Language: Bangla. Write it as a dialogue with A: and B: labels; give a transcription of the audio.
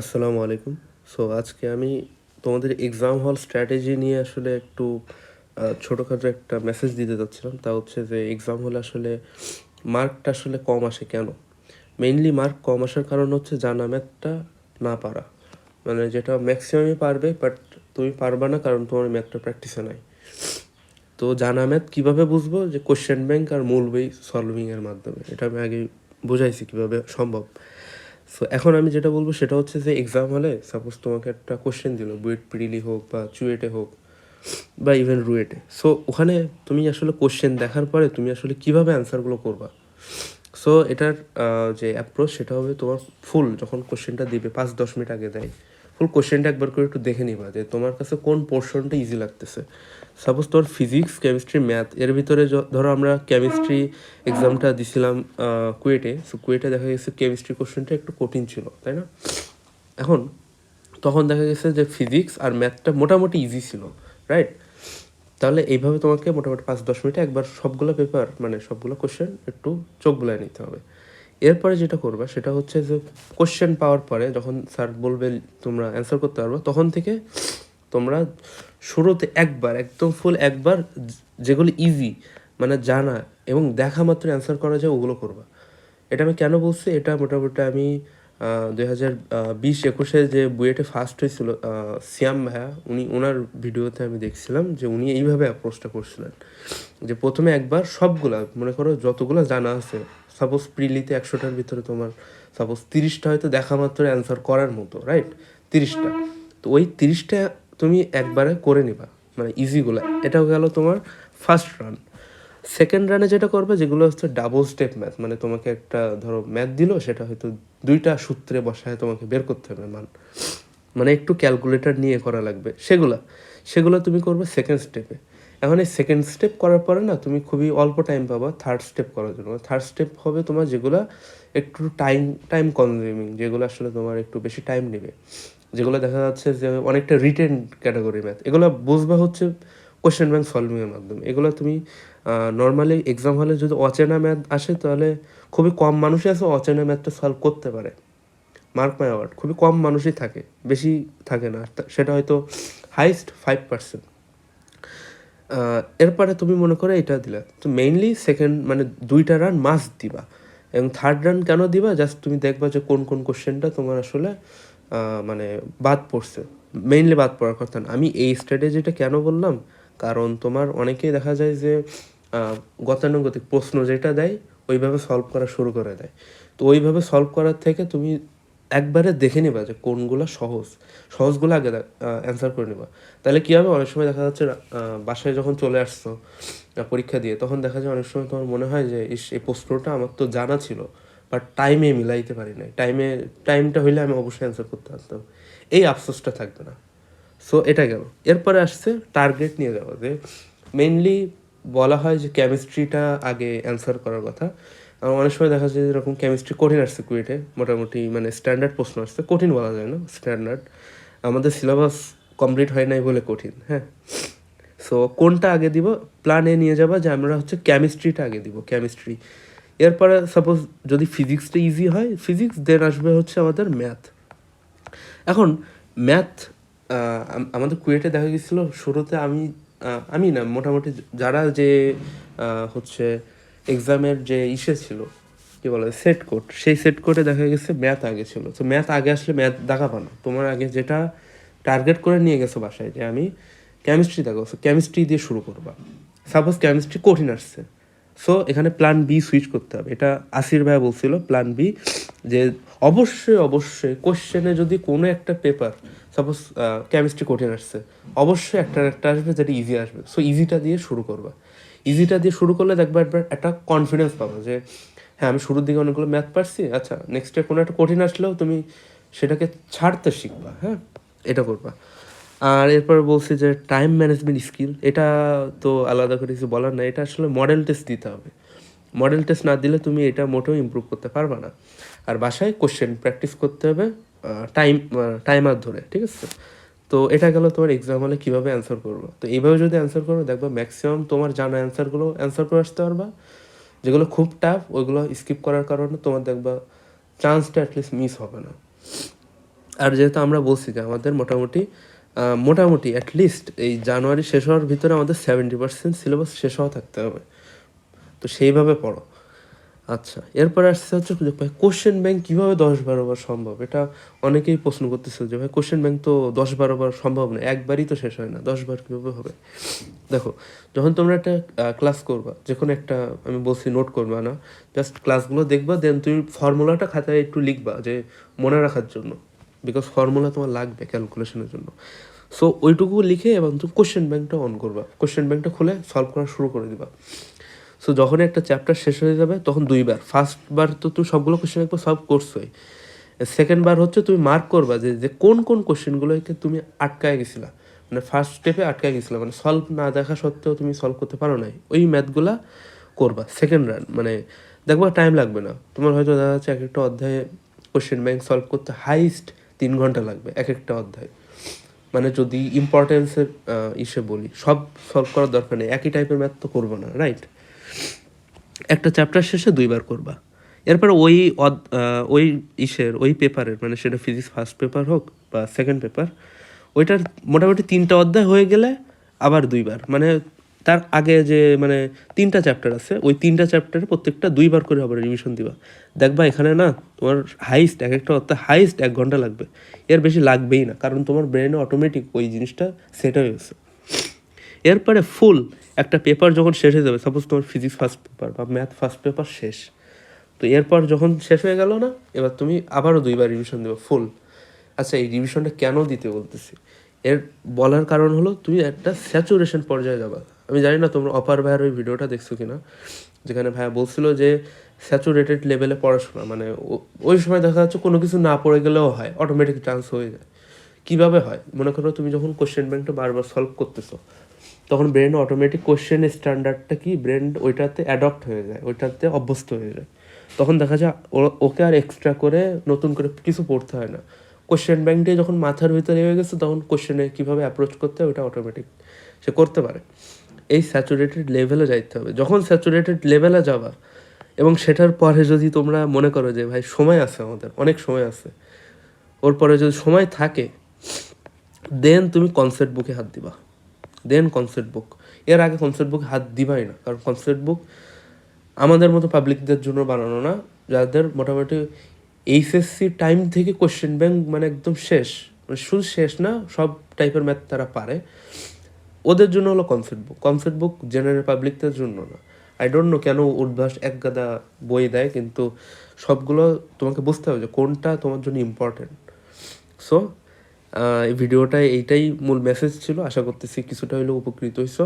A: আসসালামু আলাইকুম। সো আজকে আমি তোমাদের এক্সাম হল স্ট্র্যাটেজি নিয়ে আসলে একটু ছোটোখাটো একটা মেসেজ দিতে যাচ্ছিলাম তা হচ্ছে যে এক্সাম হলে আসলে মার্কটা আসলে কম আসে কেন? মেইনলি মার্ক কম আসার কারণ হচ্ছে জানা ম্যাথটা না পারা। মানে যেটা ম্যাক্সিমামই পারবে বাট তুমি পারবা না কারণ তোমার ম্যাথটা প্র্যাকটিসে নাই। তো জানা ম্যাথ কীভাবে বুঝব? যে কোশ্চেন ব্যাংক আর মূল বই সলভিংয়ের মাধ্যমে। এটা আমি আগে বুঝাইছি কীভাবে সম্ভব। সো এখন আমি যেটা বলব সেটা হচ্ছে যে এক্সাম হলে সাপোজ তোমাকে একটা কোশ্চেন দিল, বুয়েট প্রিলি হোক বা চুয়েটে হোক বা ইভেন রুয়েটে। সো ওখানে তুমি আসলে কোশ্চেন দেখার পরে তুমি আসলে কীভাবে অ্যান্সারগুলো করবা? সো এটার যে অ্যাপ্রোচ সেটা হবে তোমার ফুল যখন কোশ্চেনটা দিবে, পাঁচ, দশ মিনিট আগে দেয় ফুল কোশ্চেনটা একবার করে একটু দেখে নিবা যে তোমার কাছে কোন পোর্শনটা ইজি লাগতেছে। সাপোজ তোমার ফিজিক্স কেমিস্ট্রি ম্যাথ এর ভিতরে ধরো আমরা কেমিস্ট্রি এক্সামটা দিছিলাম কুয়েটে সো কুয়েটে দেখা গেছে কেমিস্ট্রি কোশ্চেনটা একটু কঠিন ছিল, তাই না? এখন, তখন দেখা গেছে যে ফিজিক্স আর ম্যাথটা মোটামুটি ইজি ছিল রাইট তাহলে এইভাবে তোমাকে মোটামুটি পাঁচ দশ মিনিটে একবার সবগুলো পেপার মানে সবগুলো কোশ্চেন একটু চোখ বুলায় নিতে হবে। এরপরে যেটা করবা সেটা হচ্ছে যে কোশ্চেন পাওয়ার পরে যখন স্যার বলবে তোমরা অ্যান্সার করতে পারব, তখন থেকে তোমরা শুরুতে একবার, একদম ফুল একবার যেগুলো ইজি মানে জানা এবং দেখা মাত্র অ্যান্সার করা যায়, ওগুলো করবা। এটা আমি কেন বলছি? এটা মোটামুটি আমি দুই হাজার বিশ একুশে যে বুয়েটে ফার্স্ট হয়েছিল সিয়াম ভাইয়া উনি ওনার ভিডিওতে আমি দেখছিলাম যে উনি এইভাবে অ্যাপ্রোচটা করছিলেন। যে প্রথমে একবার সবগুলা, মনে করো যতগুলো জানা আছে সাপোজ প্রিলিতে একশোটার ভিতরে তোমার সাপোজ তিরিশটা হয়তো দেখা মাত্র অ্যান্সার করার মতো রাইট তিরিশটা। তো ওই তিরিশটা তুমি একবারে করে নিবা মানে ইজিগুলা এটাও গেল তোমার ফার্স্ট রান সেকেন্ড রানে যেটা করবে, যেগুলো হচ্ছে ডাবল স্টেপ ম্যাথ মানে তোমাকে একটা ধরো ম্যাথ দিলো, সেটা হয়তো দুইটা সূত্রে বসায় তোমাকে বের করতে হবে মান। মানে একটু ক্যালকুলেটর নিয়ে করা লাগবে। সেগুলা, সেগুলো তুমি করবে সেকেন্ড স্টেপে এখন এই সেকেন্ড স্টেপ করার পরে না, তুমি খুবই অল্প টাইম পাবা থার্ড স্টেপ করার জন্য। থার্ড স্টেপ হবে তোমার যেগুলো একটু টাইম টাইম কনজিউমিং যেগুলো আসলে তোমার একটু বেশি টাইম নেবে। যেগুলো দেখা যাচ্ছে যে অনেকটা রিটেন ক্যাটাগরি ম্যাথ এগুলো বুঝবা হচ্ছে কোয়েশ্চেন ব্যাংক সলভিংয়ের মাধ্যমে। এগুলো তুমি নর্মালি এক্সাম হলে যদি অচেনা ম্যাথ আসে, তাহলে খুবই কম মানুষই আছে অচেনা ম্যাথটা সলভ করতে পারে। মার্ক মাই ওয়ার্ড খুবই কম মানুষই থাকে, বেশি থাকে না। সেটা হয়তো হাইস্ট ফাইভ পার্সেন্ট এরপরে তুমি মনে করো এটা দিলা। তো মেইনলি সেকেন্ড মানে দুইটা রান মাস্ট দিবা। এবং থার্ড রান কেন দিবা? জাস্ট তুমি দেখবা যে কোন কোন কোশ্চেনটা তোমার আসলে মানে বাদ পড়ছে। মেইনলি বাদ পড়ার কথা না। আমি এই স্ট্র্যাটেজিটা কেন বললাম? কারণ তোমার অনেকেই দেখা যায় যে গতানুগতিক প্রশ্ন যেটা দেয়, ওইভাবে সলভ করা শুরু করে দেয়। তো ওইভাবে সলভ করার থেকে তুমি একবারে দেখে নিবা যে কোনগুলো সহজ। সহজগুলো আগে অ্যান্সার করে নিবা। তাহলে কী হবে? অনেক সময় দেখা যাচ্ছে বাসায় যখন চলে আসছো পরীক্ষা দিয়ে, তখন দেখা যায় অনেক সময় তোমার মনে হয় যে, ইস, এই প্রশ্নটা আমার তো জানা ছিল বাট টাইমে মিলাইতে পারি নাই। টাইমে টাইমটা হইলে আমি অবশ্যই অ্যান্সার করতে পারতাম। এই আফসোসটা থাকবে না। সো এটা গেল। এরপরে আসছে টার্গেট নিয়ে যাওয়া যে মেইনলি বলা হয় যে কেমিস্ট্রিটা আগে অ্যান্সার করার কথা। আর অনেক সময় দেখা যায় যেরকম কেমিস্ট্রি কঠিন আসছে কুয়েটে, মোটামুটি মানে স্ট্যান্ডার্ড প্রশ্ন আসছে। কঠিন বলা যায় না স্ট্যান্ডার্ড আমাদের সিলেবাস কমপ্লিট হয় নাই বলে কঠিন হ্যাঁ। সো কোনটা আগে দিব? প্ল্যান নিয়ে যাবা যে আমরা হচ্ছে কেমিস্ট্রিটা আগে দিব কেমিস্ট্রি এরপরে সাপোজ যদি ফিজিক্সটা ইজি হয় ফিজিক্স দেন আসবে হচ্ছে আমাদের ম্যাথ এখন ম্যাথ আমাদের কুয়েটে দেখা গেছিল, শুরুতে আমি আমি না, মোটামুটি যারা যে হচ্ছে এক্সামের যে ইসে ছিল, কি বলে সেট কোড সেই সেট কোডে দেখা গেছে ম্যাথ আগে ছিল। তো ম্যাথ আগে আসলে ম্যাথ দেখাবো না। তোমার আগে যেটা টার্গেট করে নিয়ে গেছো বাসায় যে আমি কেমিস্ট্রি দেখো কেমিস্ট্রি দিয়ে শুরু করবা। সাপোজ কেমিস্ট্রি কঠিন আসছে। সো এখানে প্ল্যান বি সুইচ করতে হবে। এটা আসির ভাই বলছিল প্ল্যান বি যে অবশ্যই অবশ্যই কোশ্চেনে যদি কোনো একটা পেপার সাপোজ কেমিস্ট্রি কঠিন আসছে, অবশ্যই একটা একটা আসবে যেটা ইজি আসবে। সো ইজিটা দিয়ে শুরু করবা। ইজিটা দিয়ে শুরু করলে দেখবা একবার একটা কনফিডেন্স পাবো যে হ্যাঁ আমি শুরুর দিকে অনেকগুলো ম্যাথ পারছি আচ্ছা নেক্সট ডে কোনো একটা কঠিন আসলেও তুমি সেটাকে ছাড়তে শিখবা হ্যাঁ? এটা করবা। আর এরপর বলছি যে টাইম ম্যানেজমেন্ট স্কিল এটা তো আলাদা করে কিছু বলার না এটা আসলে মডেল টেস্ট দিতে হবে। মডেল টেস্ট না দিলে তুমি এটা মোটেও ইমপ্রুভ করতে পারবে না। আর বাসায় কোশ্চেন প্র্যাকটিস করতে হবে টাইম টাইমার ধরে, ঠিক আছে? তো এটা গেল তোমার এক্সাম হলে কীভাবে অ্যান্সার করব? তো এইভাবে যদি অ্যান্সার করো, দেখবা ম্যাক্সিমাম তোমার জানা অ্যান্সারগুলো অ্যান্সার করে আসতে পারবা। যেগুলো খুব টাফ ওইগুলো স্কিপ করার কারণে তোমার দেখবা চান্সটা অ্যাটলিস্ট মিস হবে না। আর যেহেতু আমরা বলছি যে আমাদের মোটামুটি মোটামুটি অ্যাটলিস্ট এই জানুয়ারি শেষ হওয়ার ভিতরে আমাদের সেভেন্টি পার্সেন্ট সিলেবাস শেষ হওয়া থাকতে হবে। তো সেইভাবে পড়ো। আচ্ছা এরপর আসছে হচ্ছে ভাই কোশ্চেন ব্যাংক কীভাবে দশ বারো বার সম্ভব? এটা অনেকেই প্রশ্ন করতেছে যে ভাই কোশ্চেন ব্যাংক তো দশ বারো বার সম্ভব না, একবারই তো শেষ হয় না, দশ বার কীভাবে হবে? দেখো, যখন তোমরা একটা ক্লাস করবা যে কোনো একটা, আমি বলছি নোট করবা না জাস্ট ক্লাসগুলো দেখবা দেন তুমি ফর্মুলাটা খাতায় একটু লিখবা, যে মনে রাখার জন্য। বিকজ ফর্মুলা তোমার লাগবে ক্যালকুলেশনের জন্য। সো ওইটুকু লিখে এবং তুমি কোশ্চেন ব্যাংকটা অন করবা। কোশ্চেন ব্যাংকটা খুলে সলভ করা শুরু করে দিবা। সো যখন একটা চ্যাপ্টার শেষ হয়ে যাবে, তখন দুইবার। ফার্স্ট বার তো তুমি সবগুলো কোশ্চেন একবার সলভ করছোই। সেকেন্ড বার হচ্ছে তুমি মার্ক করবা যে যে কোন কোন কোশ্চেনগুলোকে তুমি আটকায় গেছিলা। মানে ফার্স্ট স্টেপে আটকায় গেছিলা। মানে সলভ না দেখা সত্ত্বেও তুমি সলভ করতে পারো নাই। ওই ম্যাথগুলা করবা। সেকেন্ড রান মানে দেখবা টাইম লাগবে না। তোমার হয়তো দেখা যাচ্ছে এক একটা অধ্যায়ে কোশ্চেন ব্যাংক সলভ করতে হাইস্ট তিন ঘণ্টা লাগবে, এক একটা অধ্যায়। মানে যদি ইম্পর্টেন্সের ইসে বলি, সব সলভ করার দরকার নেই। একই টাইপের ম্যাথ তো করব না রাইট একটা চ্যাপ্টার শেষে দুইবার করবা। এরপর ওই ওই ইসের, ওই পেপারের মানে সেটা ফিজিক্স ফার্স্ট পেপার হোক বা সেকেন্ড পেপার ওইটার মোটামুটি তিনটা অধ্যায় হয়ে গেলে আবার দুইবার। মানে তার আগে যে মানে তিনটা চ্যাপ্টার আছে, ওই তিনটা চ্যাপ্টারে প্রত্যেকটা দুইবার করে আবার রিভিশন দিবা। দেখবা এখানে না তোমার হাইস্ট এক একটা অর্থাৎ হাইস্ট এক ঘণ্টা লাগবে। এর বেশি লাগবেই না, কারণ তোমার ব্রেনে অটোমেটিক ওই জিনিসটা সেট হয়ে গেছে। এরপরে ফুল একটা পেপার যখন শেষ হয়ে যাবে সাপোজ তোমার ফিজিক্স ফার্স্ট পেপার বা ম্যাথ ফার্স্ট পেপার শেষ। তো এরপর যখন শেষ হয়ে গেল না, এবার তুমি আবারও দুইবার রিভিশন দেবে ফুল আচ্ছা এই রিভিশনটা কেন দিতে বলতেছি? এর বলার কারণ হলো, তুমি একটা স্যাচুরেশন পর্যায়ে যাবা। আমি জানি না তোমরা অপার ভাইয়ের ওই ভিডিওটা দেখছ কিনা, যেখানে ভাইয়া বলছিল যে স্যাচুরেটেড লেভেলে পড়াশোনা মানে ওই সময় দেখা যাচ্ছে কোনো কিছু না পড়ে গেলেও হয় অটোমেটিক চান্স হয়ে যায়। কীভাবে হয়? মনে করো তুমি যখন কোশ্চেন ব্যাংকটা বারবার সলভ করতেছো, তখন ব্রেন অটোমেটিক কোশ্চেন স্ট্যান্ডার্ডটা কি? ব্রেন ওইটাতে অ্যাডপ্ট হয়ে যায়, ওইটাতে অভ্যস্ত হয়ে যায়। তখন দেখা যায় ওকে আর এক্সট্রা করে নতুন করে কিছু পড়তে হয় না। কোশ্চেন ব্যাংকটা যখন মাথার ভিতরে হয়ে গেছে, তখন কোশ্চেনে কীভাবে অ্যাপ্রোচ করতে হয় ওটা অটোমেটিক সে করতে পারে। এই স্যাচুরেটেড লেভেলে যাইতে হবে। যখন স্যাচুরেটেড লেভেলে যাবা, এবং সেটার পরে যদি তোমরা মনে করো যে, ভাই, সময় আছে আমাদের, অনেক সময় আছে। ওর পরে যদি সময় থাকে দেন তুমি কনসেপ্ট বুকে হাত দিবা। দেন কনসেপ্ট বুক এর আগে কনসেপ্ট বুক হাত দিবাই না, কারণ কনসেপ্ট বুক আমাদের মতো পাবলিকদের জন্য বানানো না। যাদের মোটামুটি এইচএসসি টাইম থেকে কোশ্চেন ব্যাংক মানে একদম শেষ মানে শুধু শেষ না, সব টাইপের ম্যাথ তারা পারে। ওদের জন্য হলো কমফিট বুক কমফিট বুক জেনারেল পাবলিকদের জন্য না। আই ডোন্ট নো কেন উদ্ভাস এক গাদা বই দেয়, কিন্তু সবগুলো তোমাকে বুঝতে হবে যে কোনটা তোমার জন্য ইম্পর্টেন্ট সো এই ভিডিওটায় এইটাই মূল মেসেজ ছিল। আশা করতেছি কিছুটা হলেও উপকৃত হইছো।